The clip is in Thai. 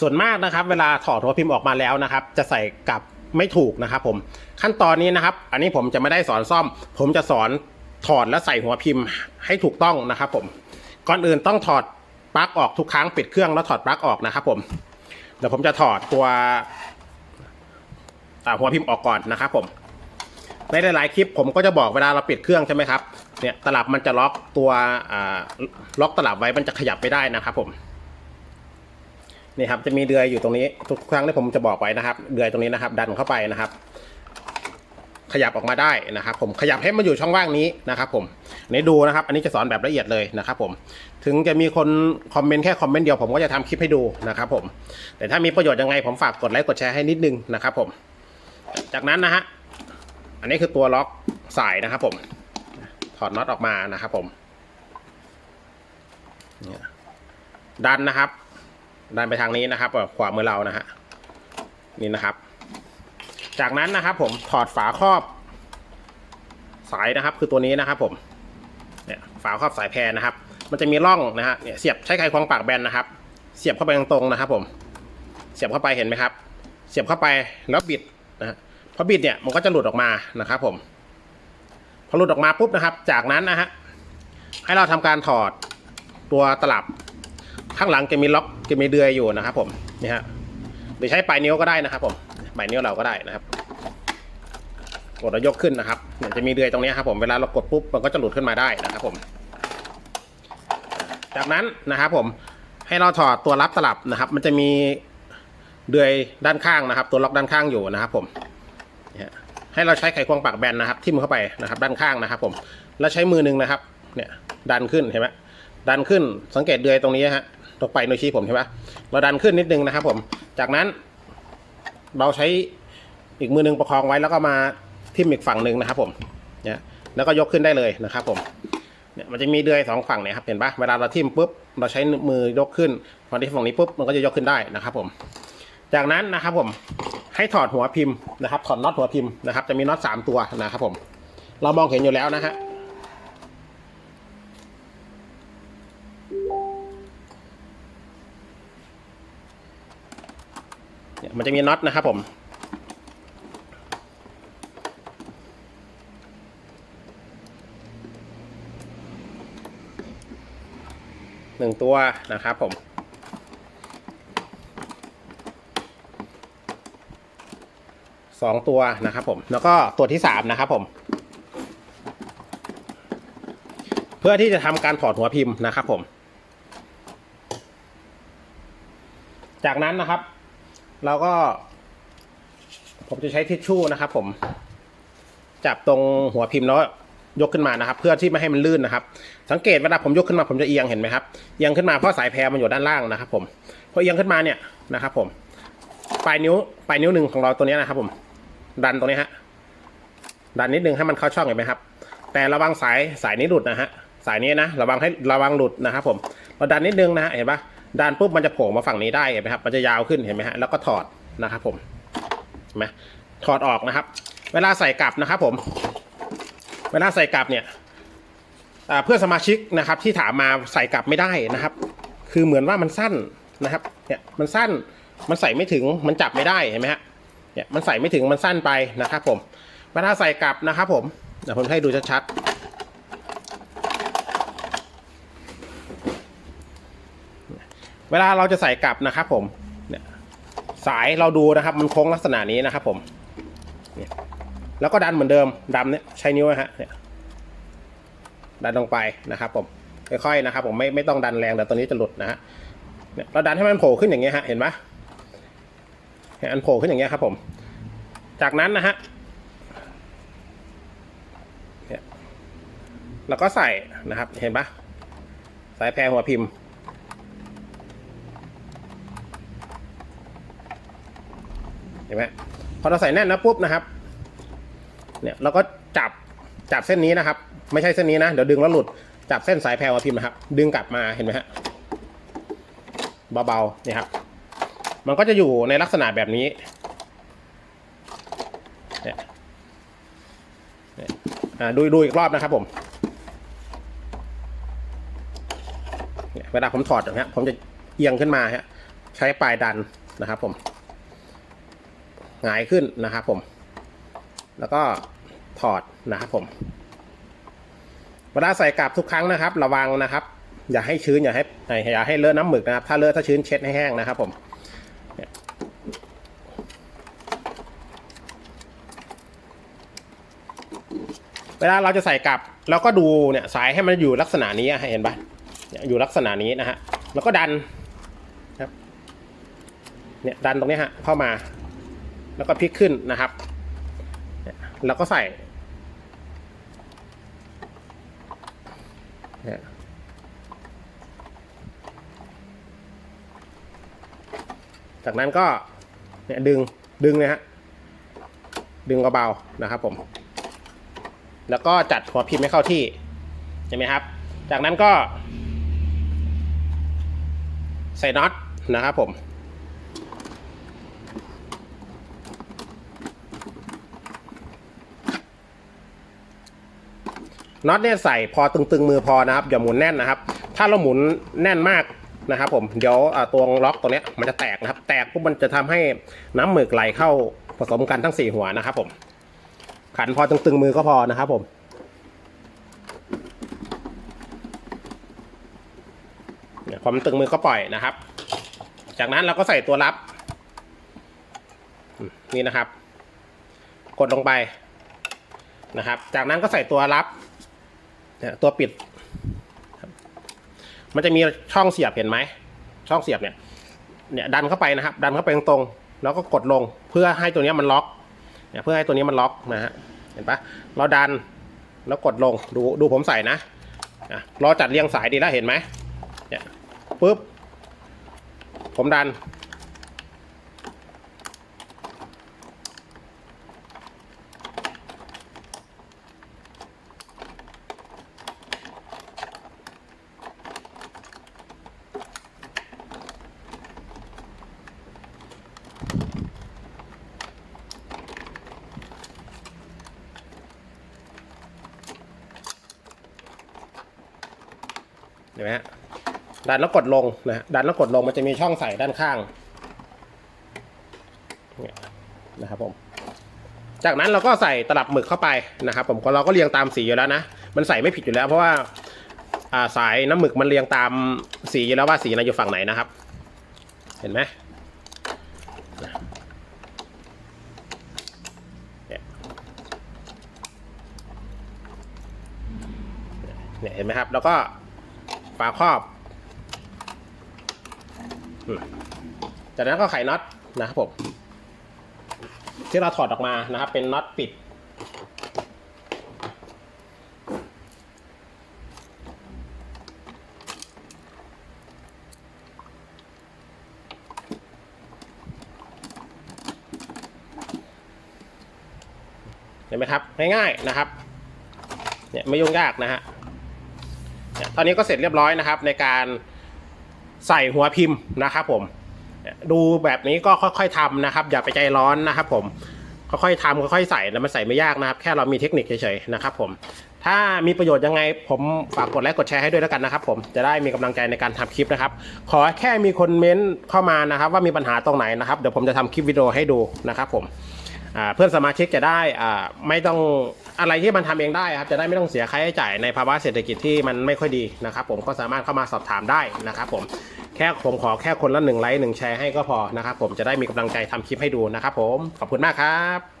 ส่วนมากนะครับ เวลาถอดหัวพิมพ์ออกมาแล้วนะครับ จะใส่กลับไม่ถูกนะครับผมขั้นตอนนี้นะครับ อันนี้ผมจะไม่ได้สอนซ่อม ผมจะสอนถอดและใส่หัวพิมพ์ให้ถูกต้องนะครับผมก่อนอื่นต้องถอดปลั๊กออกทุกครั้งปิดเครื่องแล้วถอดปลั๊กออกนะครับผมเดี๋ยวผมจะถอดตัวหัวพิมพ์ออกก่อนนะครับผมในหลายๆคลิปผมก็จะบอกเวลาเราปิดเครื่องใช่ไหมครับเนี่ยตลับมันจะล็อกตัวล็อกตลับไว้มันจะขยับไม่ได้นะครับผม นี่ครับจะมีเดือยอยู่ตรงนี้ ทุกครั้งที่ผมจะบอกไว้นะครับ เดือยตรงนี้นะครับ ดันเข้าไปนะครับ ขยับออกมาได้นะครับ ผมขยับให้มันอยู่ช่องว่างนี้นะครับ ผมนี่ดูนะครับ อันนี้จะสอนแบบละเอียดเลยนะครับ ผม ถึงจะมีคนคอมเมนต์แค่คอมเมนต์เดียวผมก็จะทำคลิปให้ดูนะครับผม แต่ถ้ามีประโยชน์ยังไงผมฝากกดไลค์กดแชร์ให้นิดนึงนะครับ ผม จากนั้นนะฮะอันนี้คือตัวล็อกสายนะครับ ผมถอดน็อตออกมานะครับ ผมเนี่ยดันนะครับ ดันไปทางนี้นะครับขวามือเรานะฮะนี่นะครับ จากนั้นนะครับผมถอดฝาครอบสายนะครับ คือตัวนี้นะครับผมเนี่ยฝาครอบสายแพรนะครับ มันจะมีร่องนะฮะเนี่ยเสียบใช้ไขควงปากแบนนะครับ เสียบเข้าไปตรงๆนะครับ ผม เสียบเข้าไปเห็นไหมครับ เสียบเข้าไปแล้วบิดนะฮะพอบิดเนี่ยมันก็จะหลุดออกมานะครับ ผม พอหลุดออกมาปุ๊บนะครับ จากนั้นนะฮะให้เราทำการถอดตัวตลับ ข้างหลังจะมีล็อกจะมีเดือยอยู่นะครับ ผมนี่ฮะหรือใช้ปลายนิ้วก็ได้นะครับ ผมปลายนิ้วเราก็ได้นะครับ กดแล้วยกขึ้นนะครับเนี่ยจะมีเดือยตรงนี้ครับ ผมเวลาเรากดปุ๊บมันก็จะหลุดขึ้นมาได้นะครับ ผม จากนั้นนะครับ ผมให้เราถอดตัวรับตลับนะครับ มันจะมีเดือยด้านข้างนะครับ ตัวล็อกด้านข้างอยู่นะครับ ผมให้เราใช้ไขควงปากแบนนะครับ ทิ่มเข้าไปนะครับ ด้านข้างนะครับ ผมแล้วใช้มือหนึงนะครับ เนี่ย ดันขึ้นเห็นไหมดันขึ้นสังเกตเดือยตรงนี้ฮะ ตรงไปโนวยชี้ผมใช่ไหมเราดันขึ้นนิดนึงนะครับ ผม จากนั้น เราใช้อีกมือหนึงประคองไว้แล้วก็มาทิ่มอีกฝั่งหนึ่งนะครับ ผมเนี่ยแล้วก็ยกขึ้นได้เลยนะครับ ผมเนี่ยมันจะมีเดือยสองฝั่งเนี่ยครับเห็นปะเวลาเราทิ่มปุ๊บเราใช้มือยกขึ้นพอที่ฝั่งนี้ปุ๊บมันก็จะยกขึ้นได้นะครับ ผม จากนั้นนะครับ ผมให้ถอดหัวพิมพ์นะครับถอดน็อตหัวพิมพ์นะครับ จะมีน็อตสามตัวนะครับ ผม เรามองเห็นอยู่แล้วนะฮะ มันจะมีน็อตนะครับผม หนึ่งตัวนะครับผม สองตัวนะครับผม แล้วก็ตัวที่สามนะครับผม เพื่อที่จะทำการถอดหัวพิมพ์นะครับผม จากนั้นนะครับ เราก็ ผมจะใช้ทิชชู่นะครับ ผม จับตรงหัวพิมพ์แล้วยกขึ้นมานะครับ เพื่อที่ไม่ให้มันลื่นนะครับ สังเกตเวลาผมยกขึ้นมาผมจะเอียงเห็นไหมครับเอียงขึ้นมาเพราะสายแพรมันอยู่ด้านล่างนะครับ ผมพอเอียงขึ้นมาเนี่ยนะครับ ผมปลายนิ้วปลายนิ้วหนึ่งของเราตัวนี้นะครับ ผม ดันตรงนี้ฮะดันนิดนึงให้มันเข้าช่องเห็นไหมครับ แต่ระวังสายสายนี้หลุดนะฮะสายนี้นะระวังให้ระวังหลุดนะครับ ผมเราดันนิดนึงนะฮะเห็นปะ ดันปุ๊บมันจะโผล่มาฝั่งนี้ได้เห็นไหมครับ มันจะยาวขึ้นเห็นไหมฮะแล้วก็ถอดนะครับผมเห็นไหมถอดออกนะครับ เวลาใส่กลับนะครับผม เวลาใส่กลับเนี่ยเพื่อนสมาชิกนะครับที่ถามมาใส่กลับไม่ได้นะครับ คือเหมือนว่ามันสั้นนะครับเนี่ยมันสั้นมันใส่ไม่ถึงมันจับไม่ได้เห็นไหมฮะเนี่ยมันใส่ไม่ถึงมันสั้นไปนะครับผมเวลาใส่กลับนะครับผมเดี๋ยวผมให้ดูชัดๆ เวลาเราจะใส่กลับนะครับผมเนี่ยสายเราดูนะครับ มันโค้งลักษณะนี้นะครับ ผมเนี่ยแล้วก็ดันเหมือนเดิมดันเนี่ยใช้นิ้วนะฮะเนี่ยดันลงไปนะครับ ผมค่อยๆนะครับ ผมไม่ไม่ต้องดันแรงเดี๋ยวตัวนี้จะหลุดนะฮะเนี่ยเราดันให้มันโผล่ขึ้นอย่างเงี้ยฮะเห็นไหมเห็นอันโผล่ขึ้นอย่างเงี้ยครับ ผม จากนั้นนะฮะเนี่ยเราก็ใส่นะครับ เห็นปะสายแพรหัวพิมพ์ เห็นไหมพอเราใส่แน่นนะปุ๊บนะครับ เนี่ยเราก็จับจับเส้นนี้นะครับ ไม่ใช่เส้นนี้นะ เดี๋ยวดึงแล้วหลุดจับเส้นสายแพรวพิมพ์นะครับ ดึงกลับมาเห็นไหมฮะเบาๆเนี่ยครับ มันก็จะอยู่ในลักษณะแบบนี้เนี่ยเนี่ยอ่าดูดูอีกรอบนะครับผมเนี่ยเวลาผมถอดอย่างเงี้ยผมจะเอียงขึ้นมาฮะใช้ปลายดันนะครับผม หงายขึ้นนะครับผม แล้วก็ถอดนะครับผม เวลาใส่กลับทุกครั้งนะครับ ระวังนะครับ อย่าให้ชื้นอย่าให้อย่าให้เลอะน้ำหมึกนะครับ ถ้าเลอะถ้าชื้นเช็ดให้แห้งนะครับ ผมเวลาเราจะใส่กลับเราก็ดูเนี่ยสายให้มันอยู่ลักษณะนี้เห็นปะเนี่ยอยู่ลักษณะนี้นะฮะแล้วก็ดันครับเนี่ยดันตรงนี้ฮะเข้ามา แล้วก็พลิกขึ้นนะครับเนี่ยแล้วก็ใส่จากนั้นก็เนี่ยดึงดึงนะฮะดึงเบาๆนะครับผม แล้วก็จัดหัวพิมพ์ให้เข้าที่เห็นไหมครับ จากนั้นก็ ใส่น็อตนะครับผม น็อตเนี่ยใส่พอตึงๆมือพอนะครับอย่าหมุนแน่นนะครับ ถ้าเราหมุนแน่นมากนะครับ ผมเดี๋ยวตัวล็อกตัวเนี้ยมันจะแตกนะครับ แตกปุ๊บมันจะทำให้น้ำหมึกไหลเข้าผสมกันทั้งสี่หัวนะครับ ผม ขันพอตึงๆมือก็พอนะครับ ผมเนี่ยความตึงมือก็ปล่อยนะครับ จากนั้นเราก็ใส่ตัวรับ นี่นะครับ กดลงไปนะครับ จากนั้นก็ใส่ตัวรับ นี่ยตัวปิด มันจะมีช่องเสียบเห็นไหม ช่องเสียบเนี่ย เนี่ยดันเข้าไปนะครับ ดันเข้าไปตรงๆ แล้วก็กดลงเพื่อให้ตัวนี้มันล็อก เนี่ยเพื่อให้ตัวนี้มันล็อกนะฮะ เห็นปะเราดันแล้วกดลง ดูดูผมใส่นะอะเราจัดเรียงสายดีแล้วเห็นไหมเนี่ยปุ๊บ ผมดัน เห็นไหมฮะดันแล้วกดลงนะฮะดันแล้วกดลงมันจะมีช่องใส่ด้านข้างเนี่ยนะครับผมจากนั้นเราก็ใส่ตลับหมึกเข้าไปนะครับ ผมก็เราก็เรียงตามสีอยู่แล้วนะมันใส่ไม่ผิดอยู่แล้วเพราะว่าาสายน้ำหมึกมันเรียงตามสีอยู่แล้วว่าสีไหนอยู่ฝั่งไหนนะครับ เห็นไหมเนี่ยเห็นไหมครับ แล้วก็ ฝาครอบ จากนั้นก็ไขน็อตนะครับผมที่เราถอดออกมานะครับ เป็นน็อตปิด เห็นไหมครับ ง่ายๆนะครับ เนี่ยไม่ยุ่งยากนะฮะ ตอนนี้ก็เสร็จเรียบร้อยนะครับ ในการใส่หัวพิมพ์นะครับผม ดูแบบนี้ก็ค่อยๆทำนะครับ อย่าไปใจร้อนนะครับ ผมค่อยๆทำค่อยๆใส่แล้วมันใส่ไม่ยากนะครับ แค่เรามีเทคนิคเฉยๆนะครับ ผม ถ้ามีประโยชน์ยังไง ผมฝากกดไลค์กดแชร์ให้ด้วยแล้วกันนะครับ ผมจะได้มีกำลังใจในการทำคลิปนะครับ ขอแค่มีคนเม้นต์เข้ามานะครับ ว่ามีปัญหาตรงไหนนะครับเดี๋ยวผมจะทำคลิปวิดีโอให้ดูนะครับ ผมเพื่อนสมาชิกจะได้ไม่ต้อง อะไรที่มันทำเองได้ครับจะได้ไม่ต้องเสียค่าใช้จ่ายในภาวะเศรษฐกิจที่มันไม่ค่อยดีนะครับผมก็สามารถเข้ามาสอบถามได้นะครับผมแค่ผมขอแค่คนละหนึ่งไลค์หนึ่งแชร์ให้ก็พอนะครับผมจะได้มีกำลังใจทำคลิปให้ดูนะครับผมขอบคุณมากครับ